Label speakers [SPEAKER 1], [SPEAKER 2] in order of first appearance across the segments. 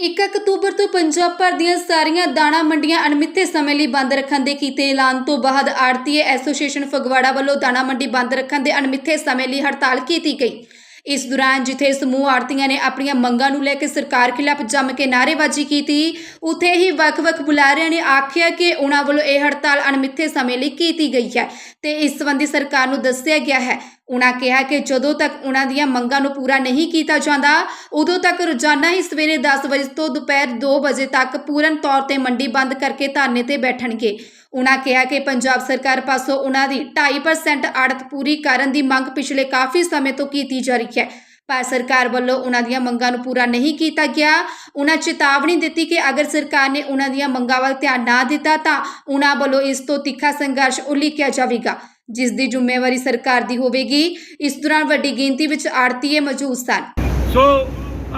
[SPEAKER 1] 1 October ਤੋਂ ਪੰਜਾਬ ਭਰ ਦੀਆਂ ਸਾਰੀਆਂ ਦਾਣਾ ਮੰਡੀਆਂ ਅਣਮਿੱਥੇ ਸਮੇਂ ਲਈ ਬੰਦ ਰੱਖਣ ਦੇ ਕੀਤੇ ਐਲਾਨ ਤੋਂ ਬਾਅਦ ਆੜਤੀਏ ਐਸੋਸੀਏਸ਼ਨ ਫਗਵਾੜਾ ਵੱਲੋਂ ਦਾਣਾ ਮੰਡੀ ਬੰਦ ਰੱਖਣ ਦੇ ਅਣਮਿੱਥੇ ਸਮੇਂ ਲਈ ਹੜਤਾਲ ਕੀਤੀ ਗਈ। ਇਸ ਦੌਰਾਨ ਜਿੱਥੇ ਸਮੂਹ ਆੜਤੀਆਂ ਨੇ ਆਪਣੀਆਂ ਮੰਗਾਂ ਨੂੰ ਲੈ ਕੇ ਸਰਕਾਰ ਖਿਲਾਫ ਜੰਮ ਕੇ ਨਾਅਰੇਬਾਜ਼ੀ ਕੀਤੀ, ਉੱਥੇ ਹੀ ਵੱਖ-ਵੱਖ ਬੁਲਾਰਿਆਂ ਨੇ ਆਖਿਆ ਕਿ ਉਹਨਾਂ ਵੱਲੋਂ ਇਹ ਹੜਤਾਲ ਅਣਮਿੱਥੇ ਸਮੇਂ ਲਈ ਕੀਤੀ ਗਈ ਹੈ ਤੇ ਇਸ ਸੰਬੰਧੀ ਸਰਕਾਰ ਨੂੰ ਦੱਸਿਆ ਗਿਆ ਹੈ ਉਹਨਾਂ ਕਿਹਾ ਕਿ ਜਦੋਂ ਤੱਕ ਉਹਨਾਂ ਦੀਆਂ ਮੰਗਾਂ ਨੂੰ ਪੂਰਾ ਨਹੀਂ ਕੀਤਾ ਜਾਂਦਾ, ਉਦੋਂ ਤੱਕ ਰੋਜ਼ਾਨਾ ਹੀ ਸਵੇਰੇ 10 ਵਜੇ ਤੋਂ ਦੁਪਹਿਰ 2 ਵਜੇ ਤੱਕ ਪੂਰਨ ਤੌਰ ਤੇ ਮੰਡੀ ਬੰਦ ਕਰਕੇ ਧਰਨੇ ਤੇ ਬੈਠਣਗੇ। ਉਹਨਾਂ ਕਿਹਾ ਕਿ ਪੰਜਾਬ ਸਰਕਾਰ ਪਾਸੋਂ ਉਹਨਾਂ ਦੀ 2.5% ਆੜਤ ਪੂਰੀ ਕਰਨ ਦੀ ਮੰਗ ਪਿਛਲੇ ਕਾਫੀ ਸਮੇਂ ਤੋਂ ਕੀਤੀ ਜਾ ਰਹੀ ਹੈ। ਪਰ ਸਰਕਾਰ ਵੱਲੋਂ ਉਹਨਾਂ ਦੀਆਂ ਮੰਗਾਂ ਨੂੰ ਪੂਰਾ ਨਹੀਂ ਕੀਤਾ ਗਿਆ। ਉਹਨਾਂ ਚੇਤਾਵਨੀ ਦਿੱਤੀ ਕਿ ਅਗਰ ਸਰਕਾਰ ਨੇ ਉਹਨਾਂ ਦੀਆਂ ਮੰਗਾਂ ਵੱਲ ਧਿਆਨ ਨਾ ਦਿੱਤਾ ਤਾਂ ਉਹਨਾਂ ਵੱਲੋਂ ਇਸ ਤੋਂ ਤਿੱਖਾ ਸੰਘਰਸ਼ ਉਲੀਕਿਆ ਜਾਵੇਗਾ। ਜਿਸ ਦੀ ਜ਼ਿੰਮੇਵਾਰੀ ਸਰਕਾਰ ਦੀ ਹੋਵੇਗੀ। ਇਸ ਦੌਰਾਨ ਵੱਡੀ ਗਿਣਤੀ ਵਿੱਚ ਆੜਤੀਏ ਮੌਜੂਦ ਸਨ।
[SPEAKER 2] ਸੋ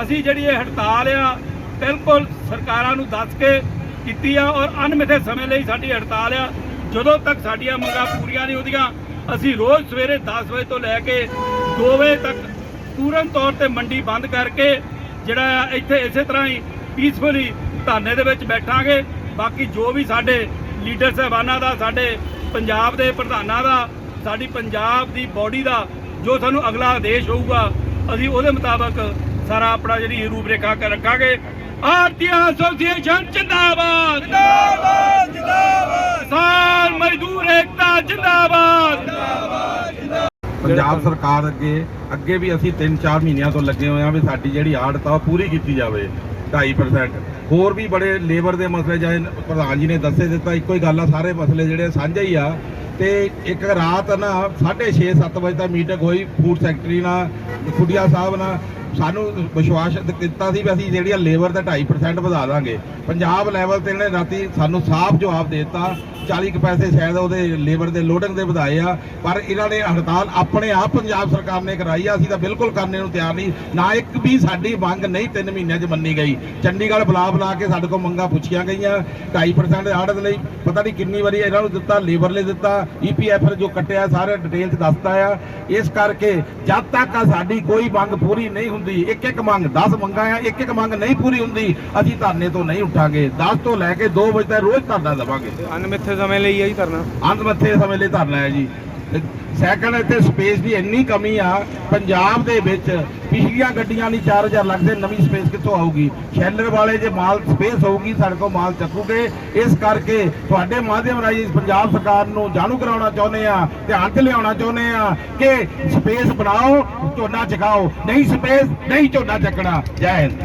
[SPEAKER 2] ਅਸੀਂ ਜਿਹੜੀ ਇਹ ਹੜਤਾਲ ਆ, ਬਿਲਕੁਲ ਸਰਕਾਰਾਂ ਨੂੰ ਦੱਸ ਕੇ ਕੀਤੀ ਆ ਔਰ ਅਣਮਿੱਥੇ ਸਮੇਂ ਲਈ ਸਾਡੀ ਹੜਤਾਲ ਆ। ਜਦੋਂ ਤੱਕ ਸਾਡੀਆਂ ਮੰਗਾਂ ਪੂਰੀਆਂ ਨਹੀਂ ਹੁੰਦੀਆਂ, ਅਸੀਂ ਰੋਜ਼ ਸਵੇਰੇ 10 ਵਜੇ ਤੋਂ ਲੈ ਕੇ 2 ਵਜੇ ਤੱਕ ਪੂਰਨ ਤੌਰ ਤੇ ਮੰਡੀ ਬੰਦ ਕਰਕੇ ਜਿਹੜਾ ਆ, ਇੱਥੇ ਇਸੇ ਤਰ੍ਹਾਂ ਹੀ ਪੀਸਫੁਲੀ ਧਰਨੇ ਦੇ ਵਿੱਚ ਬੈਠਾਂਗੇ। ਬਾਕੀ ਜੋ ਵੀ ਸਾਡੇ ਲੀਡਰ ਸਾਹਿਬਾਨਾਂ ਦਾ, ਸਾਡੇ ਪੰਜਾਬ ਦੇ ਪ੍ਰਧਾਨਾਂ ਦਾ ਸਾਡੀ ਪੰਜਾਬ ਦੀ ਬਾਡੀ ਦਾ ਜੋ ਸਾਨੂੰ ਅਗਲਾ ਆਦੇਸ਼ ਹੋਊਗਾ ਅਸੀਂ ਉਹਦੇ ਮੁਤਾਬਕ ਸਾਰਾ ਆਪਣਾ ਜਿਹੜੀ ਰੂਪਰੇਖਾ ਕਰ ਰੱਖਾਂਗੇ। ਆਰਤੀ ਐਸੋਸੀਏਸ਼ਨ ਜਿੰਦਾਬਾਦ! ਜਿੰਦਾਬਾਦ ਜਿੰਦਾਬਾਦ! ਕਿਸਾਨ ਮਜ਼ਦੂਰ ਏਕਤਾ ਜਿੰਦਾਬਾਦ!
[SPEAKER 3] ਪੰਜਾਬ ਸਰਕਾਰ ਅੱਗੇ ਅੱਗੇ ਵੀ ਅਸੀਂ 3-4 ਮਹੀਨਿਆਂ ਤੋਂ ਲੱਗੇ ਹੋਏ ਆ ਵੀ ਸਾਡੀ ਜਿਹੜੀ ਆੜਤ ਆ ਉਹ ਪੂਰੀ ਕੀਤੀ ਜਾਵੇ। 2.5% ਹੋਰ ਵੀ ਬੜੇ ਲੇਬਰ ਦੇ ਮਸਲੇ ਜਾਏ ਪ੍ਰਧਾਨ ਜੀ ਨੇ ਦੱਸੇ ਦਿੱਤਾ, ਇੱਕੋ ਹੀ ਗੱਲ ਆ, ਸਾਰੇ ਮਸਲੇ ਜਿਹੜੇ ਸਾਂਝੇ ਹੀ ਆ। ਤੇ ਇੱਕ ਰਾਤ ਨਾ 6:30 7 ਵਜੇ ਤੱਕ ਮੀਟਿੰਗ ਹੋਈ ਫੂਡ ਸੈਕਟਰੀ ਨਾਲ ਖੁੱਡੀਆ ਸਾਹਿਬ ਨਾਲ। ਸਾਨੂੰ ਵਿਸ਼ਵਾਸ ਦਿੱਤਾ ਸੀ ਵੀ ਅਸੀਂ ਜਿਹੜੀਆਂ ਲੇਬਰ ਦਾ 2.5% ਵਧਾ ਦਾਂਗੇ। ਪੰਜਾਬ ਲੈਵਲ ਤੇ ਇਹਨੇ ਰਾਤੀ ਸਾਨੂੰ ਸਾਫ਼ ਜਵਾਬ ਦੇ ਦਿੱਤਾ 40 ਕੁ ਪੈਸੇ ਸ਼ਾਇਦ ਉਹਦੇ ਲੇਬਰ ਦੇ ਲੋਡਿੰਗ ਦੇ ਵਧਾਏ ਆ, ਪਰ ਇਹਨਾਂ ਨੇ ਹੜਤਾਲ ਆਪਣੇ ਆਪ ਪੰਜਾਬ ਸਰਕਾਰ ਨੇ ਕਰਾਈ ਆ, ਅਸੀਂ ਤਾਂ ਬਿਲਕੁਲ ਕਰਨੇ ਨੂੰ ਤਿਆਰ ਨਹੀਂ। ਨਾ ਇੱਕ ਵੀ ਸਾਡੀ ਮੰਗ ਨਹੀਂ 3 ਮਹੀਨਿਆਂ 'ਚ ਮੰਨੀ ਗਈ। ਚੰਡੀਗੜ੍ਹ ਬੁਲਾ ਬੁਲਾ ਕੇ ਸਾਡੇ ਕੋਲ ਮੰਗਾਂ ਪੁੱਛੀਆਂ ਗਈਆਂ 2.5% ਆੜਤ ਲਈ। ਪਤਾ ਨਹੀਂ ਕਿੰਨੀ ਵਾਰੀ ਇਹਨਾਂ ਨੂੰ ਦਿੱਤਾ ਲੇਬਰ ਲਈ ਦਿੱਤਾ ਈਪੀਐਫ ਜੋ ਕੱਟਿਆ ਸਾਰੇ ਡਿਟੇਲ 'ਚ ਦੱਸਤਾ ਆ। ਇਸ ਕਰਕੇ ਜਦ ਤੱਕ ਸਾਡੀ ਕੋਈ ਮੰਗ ਪੂਰੀ ਨਹੀਂ ਹੁੰਦੀ ਇੱਕ ਇੱਕ ਮੰਗ 10 ਮੰਗਾਂ ਆ ਇੱਕ ਇੱਕ ਮੰਗ ਨਹੀਂ ਪੂਰੀ ਹੁੰਦੀ ਅਸੀਂ ਧਰਨੇ ਤੋਂ ਨਹੀਂ ਉੱਠਾਂਗੇ। 10 ਤੋਂ ਲੈ ਕੇ 2 ਵਜੇ ਤੱਕ ਰੋਜ਼ ਧਰਨਾ ਦੇਵਾਂਗੇ।
[SPEAKER 4] ਅਨਮਿੱਥੇ ਸਮੇਂ ਲਈ ਹੈ ਜੀ ਧਰਨਾ।
[SPEAKER 3] ਅੰਤ ਮੱਥੇ ਸਮੇਂ ਲਈ ਧਰਨਾ ਹੈ ਜੀ। ਸੈਕੰਡ ਇੱਥੇ ਸਪੇਸ ਦੀ ਇੰਨੀ ਕਮੀ ਆ, ਪੰਜਾਬ ਦੇ ਵਿੱਚ ਪਿਛਲੀਆਂ ਗੱਡੀਆਂ ਲਈ 4000 ਲੱਗਦੇ, ਨਵੀਂ ਸਪੇਸ ਕਿੱਥੋਂ ਆਊਗੀ? ਸ਼ੈਲਰ ਵਾਲੇ ਜੇ ਮਾਲ ਸਪੇਸ ਹੋਊਗੀ, ਸਾਡੇ ਕੋਲ ਮਾਲ ਚੱਕੂਗੇ। ਇਸ ਕਰਕੇ ਤੁਹਾਡੇ ਮਾਧਿਅਮ ਰਾਹੀਂ ਪੰਜਾਬ ਸਰਕਾਰ ਨੂੰ ਜਾਣੂ ਕਰਾਉਣਾ ਚਾਹੁੰਦੇ ਆ ਧਿਆਨ ਤੇ ਲਿਆਉਣਾ ਚਾਹੁੰਦੇ ਆ ਕਿ ਸਪੇਸ ਬਣਾਓ, ਝੋਨਾ ਚਕਾਓ ਨਹੀਂ ਸਪੇਸ, ਨਹੀਂ ਝੋਨਾ ਚੱਕਣਾ। ਜੈ ਹਿੰਦ।